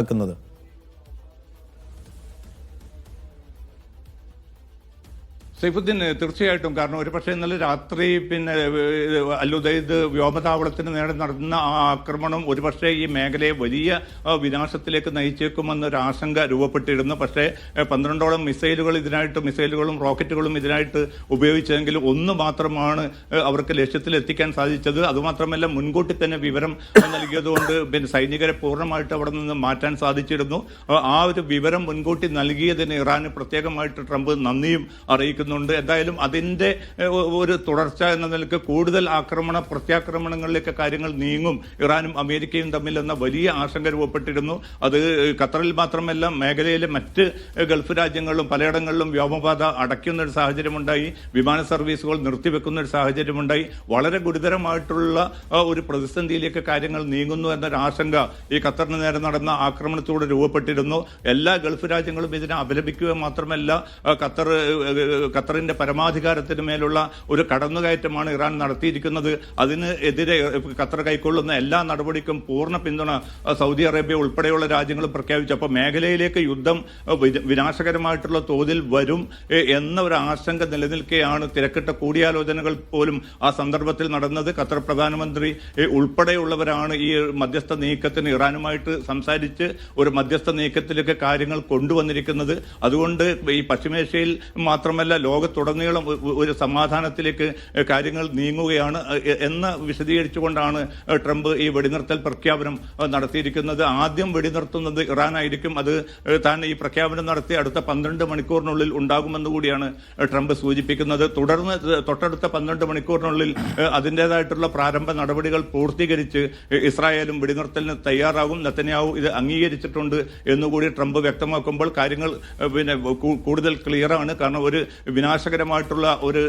വെക്കുന്നത്. സൈഫുദ്ദീൻ തീർച്ചയായിട്ടും. കാരണം ഒരു പക്ഷേ ഇന്നലെ രാത്രി പിന്നെ അല്ലുദൈദ് വ്യോമതാവളത്തിന് നേരെ നടന്ന ആ ആക്രമണം ഒരുപക്ഷെ ഈ മേഖലയെ വലിയ വിനാശത്തിലേക്ക് നയിച്ചേക്കുമെന്നൊരു ആശങ്ക രൂപപ്പെട്ടിരുന്നു. പക്ഷേ പന്ത്രണ്ടോളം മിസൈലുകൾ ഇതിനായിട്ട് മിസൈലുകളും റോക്കറ്റുകളും ഇതിനായിട്ട് ഉപയോഗിച്ചെങ്കിലും ഒന്ന് മാത്രമാണ് അവർക്ക് ലക്ഷ്യത്തിൽ എത്തിക്കാൻ സാധിച്ചത്. അതുമാത്രമല്ല മുൻകൂട്ടി തന്നെ വിവരം നൽകിയതുകൊണ്ട് പിന്നെ സൈനികരെ പൂർണമായിട്ട് അവിടെ നിന്ന് മാറ്റാൻ സാധിച്ചിരുന്നു. ആ- ഒരു വിവരം മുൻകൂട്ടി നൽകിയതിന് ഇറാന് പ്രത്യേകമായിട്ട് ട്രംപ് നന്ദിയും അറിയിക്കുന്നുണ്ട് എന്തായാലും അതിന്റെ ഒരു തുടർച്ച എന്ന നിലയ്ക്ക് കൂടുതൽ ആക്രമണ പ്രത്യാക്രമണങ്ങളിലേക്ക് കാര്യങ്ങൾ നീങ്ങും. ഇറാനും അമേരിക്കയും തമ്മിൽ എന്ന വലിയ ആശങ്ക രൂപപ്പെട്ടിരുന്നു. അത് ഖത്തറിൽ മാത്രമല്ല മേഖലയിലെ മറ്റ് ഗൾഫ് രാജ്യങ്ങളിലും പലയിടങ്ങളിലും വ്യോമപാത അടയ്ക്കുന്ന ഒരു സാഹചര്യമുണ്ടായി. വിമാന സർവീസുകൾ നിർത്തിവെക്കുന്ന ഒരു സാഹചര്യമുണ്ടായി. വളരെ ഗുരുതരമായിട്ടുള്ള ഒരു പ്രതിസന്ധിയിലേക്ക് കാര്യങ്ങൾ നീങ്ങുന്നു എന്നൊരു ആശങ്ക ഈ ഖത്തറിന് നേരെ നടന്ന ആക്രമണത്തോടെ രൂപപ്പെട്ടിരുന്നു. എല്ലാ ഗൾഫ് രാജ്യങ്ങളും ഇതിനെ അപലപിക്കുക മാത്രമല്ല ഖത്തർ ഖത്തറിന്റെ പരമാധികാരത്തിന് മേലുള്ള ഒരു കടന്നുകയറ്റമാണ് ഇറാൻ നടത്തിയിരിക്കുന്നത്. അതിന് എതിരെ ഖത്തർ കൈക്കൊള്ളുന്ന എല്ലാ നടപടിക്കും പൂർണ പിന്തുണ സൗദി അറേബ്യ ഉൾപ്പെടെയുള്ള രാജ്യങ്ങൾ പ്രഖ്യാപിച്ചു. അപ്പോൾ മേഖലയിലേക്ക് യുദ്ധം വിനാശകരമായിട്ടുള്ള തോതിൽ വരും എന്ന ഒരു ആശങ്ക നിലനിൽക്കെയാണ് തിരക്കിട്ട കൂടിയാലോചനകൾ പോലും ആ സന്ദർഭത്തിൽ നടന്നത്. ഖത്തർ പ്രധാനമന്ത്രി ഉൾപ്പെടെയുള്ളവരാണ് ഈ മധ്യസ്ഥ നീക്കത്തിന് ഇറാനുമായിട്ട് സംസാരിച്ച് ഒരു മധ്യസ്ഥ നീക്കത്തിലേക്ക് കാര്യങ്ങൾ കൊണ്ടുവന്നിരിക്കുന്നത്. അതുകൊണ്ട് ഈ പശ്ചിമേഷ്യയിൽ മാത്രമല്ല ലോകത്തുടനീളം ഒരു സമാധാനത്തിലേക്ക് കാര്യങ്ങൾ നീങ്ങുകയാണ് എന്ന് വിശദീകരിച്ചുകൊണ്ടാണ് ട്രംപ് ഈ വെടിനിർത്തൽ പ്രഖ്യാപനം നടത്തിയിരിക്കുന്നത്. ആദ്യം വെടിനിർത്തുന്നത് ഇറാനായിരിക്കും. അത് താൻ ഈ പ്രഖ്യാപനം നടത്തി അടുത്ത പന്ത്രണ്ട് മണിക്കൂറിനുള്ളിൽ ഉണ്ടാകുമെന്ന് കൂടിയാണ് ട്രംപ് സൂചിപ്പിക്കുന്നത്. തുടർന്ന് തൊട്ടടുത്ത പന്ത്രണ്ട് മണിക്കൂറിനുള്ളിൽ അതിന്റെതായിട്ടുള്ള പ്രാരംഭ നടപടികൾ പൂർത്തീകരിച്ച് ഇസ്രായേലും വെടിനിർത്തലിന് തയ്യാറാകും. നെത്തന്യാവു ഇത് അംഗീകരിച്ചിട്ടുണ്ട് എന്നുകൂടി ട്രംപ് വ്യക്തമാക്കുമ്പോൾ കാര്യങ്ങൾ പിന്നെ കൂടുതൽ ക്ലിയറാണ്. കാരണം ഒരു വിനാശകരമായിട്ടുള്ള ഒരു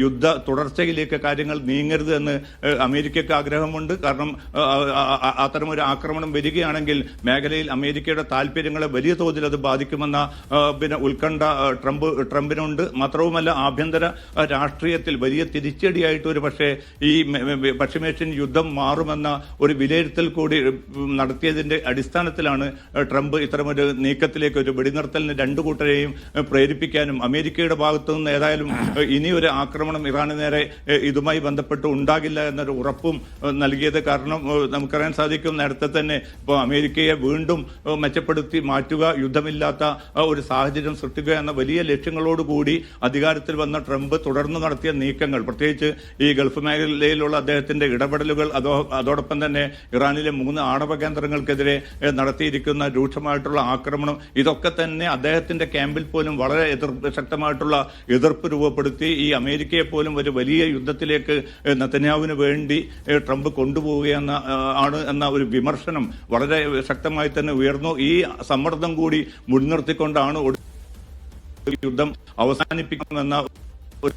യുദ്ധ തുടർച്ചയിലേക്ക് കാര്യങ്ങൾ നീങ്ങരുത് എന്ന് അമേരിക്കയ്ക്ക് ആഗ്രഹമുണ്ട്. കാരണം ഏഹ്, ആ- ആ- ആ- അത്തരം ഒരു ആക്രമണം വരികയാണെങ്കിൽ മേഖലയിൽ അമേരിക്കയുടെ താല്പര്യങ്ങളെ വലിയ തോതിൽ അത് ബാധിക്കുമെന്ന പിന്നെ ഉത്കണ്ഠ ട്രംപ് ട്രംപിനുണ്ട്. മാത്രവുമല്ല ആഭ്യന്തര രാഷ്ട്രീയത്തിൽ വലിയ തിരിച്ചടിയായിട്ട് ഒരു പക്ഷേ ഈ പശ്ചിമേഷ്യൻ യുദ്ധം മാറുമെന്ന ഒരു വിലയിരുത്തൽ കൂടി നടത്തിയതിന്റെ അടിസ്ഥാനത്തിലാണ് ട്രംപ് ഇത്തരമൊരു നീക്കത്തിലേക്ക് ഒരു വെടിനിർത്തലിന് രണ്ടു കൂട്ടരെയും പ്രേരിപ്പിക്കാനും അമേരിക്കയുടെ ഭാഗത്തു നിന്ന് ഏതായാലും ഇനി ഇനിയൊരു ആക്രമണം ഇറാന് നേരെ ഇതുമായി ബന്ധപ്പെട്ട് ഉണ്ടാകില്ല എന്നൊരു ഉറപ്പും നൽകിയത് കാരണം നമുക്കറിയാൻ സാധിക്കും നേരത്തെ തന്നെ ഇപ്പോൾ അമേരിക്കയെ വീണ്ടും മെച്ചപ്പെടുത്തി മാറ്റുക യുദ്ധമില്ലാത്ത ഒരു സാഹചര്യം സൃഷ്ടിക്കുക എന്ന വലിയ ലക്ഷ്യങ്ങളോടുകൂടി അധികാരത്തിൽ വന്ന ട്രംപ് തുടർന്ന് നടത്തിയ നീക്കങ്ങൾ പ്രത്യേകിച്ച് ഈ ഗൾഫ് മേഖലയിലുള്ള അദ്ദേഹത്തിന്റെ ഇടപെടലുകൾ അതോ അതോടൊപ്പം തന്നെ ഇറാനിലെ മൂന്ന് ആണവ കേന്ദ്രങ്ങൾക്കെതിരെ നടത്തിയിരിക്കുന്ന രൂക്ഷമായിട്ടുള്ള ആക്രമണം ഇതൊക്കെ തന്നെ അദ്ദേഹത്തിന്റെ ക്യാമ്പിൽ പോലും വളരെ എതിർ ശക്തമായിട്ടുള്ള എതിർപ്പ് രൂപപ്പെടുത്തി ഈ അമേരിക്കയെ പോലും ഒരു വലിയ യുദ്ധത്തിലേക്ക് നത്തന്യാവിന് വേണ്ടി ട്രംപ് കൊണ്ടുപോവുകയെന്ന ആണ് എന്ന ഒരു വിമർശനം വളരെ ശക്തമായി തന്നെ ഉയർന്നു. ഈ സമ്മർദ്ദം കൂടി മുൻനിർത്തിക്കൊണ്ടാണ് യുദ്ധം അവസാനിപ്പിക്കുമെന്ന ഒരു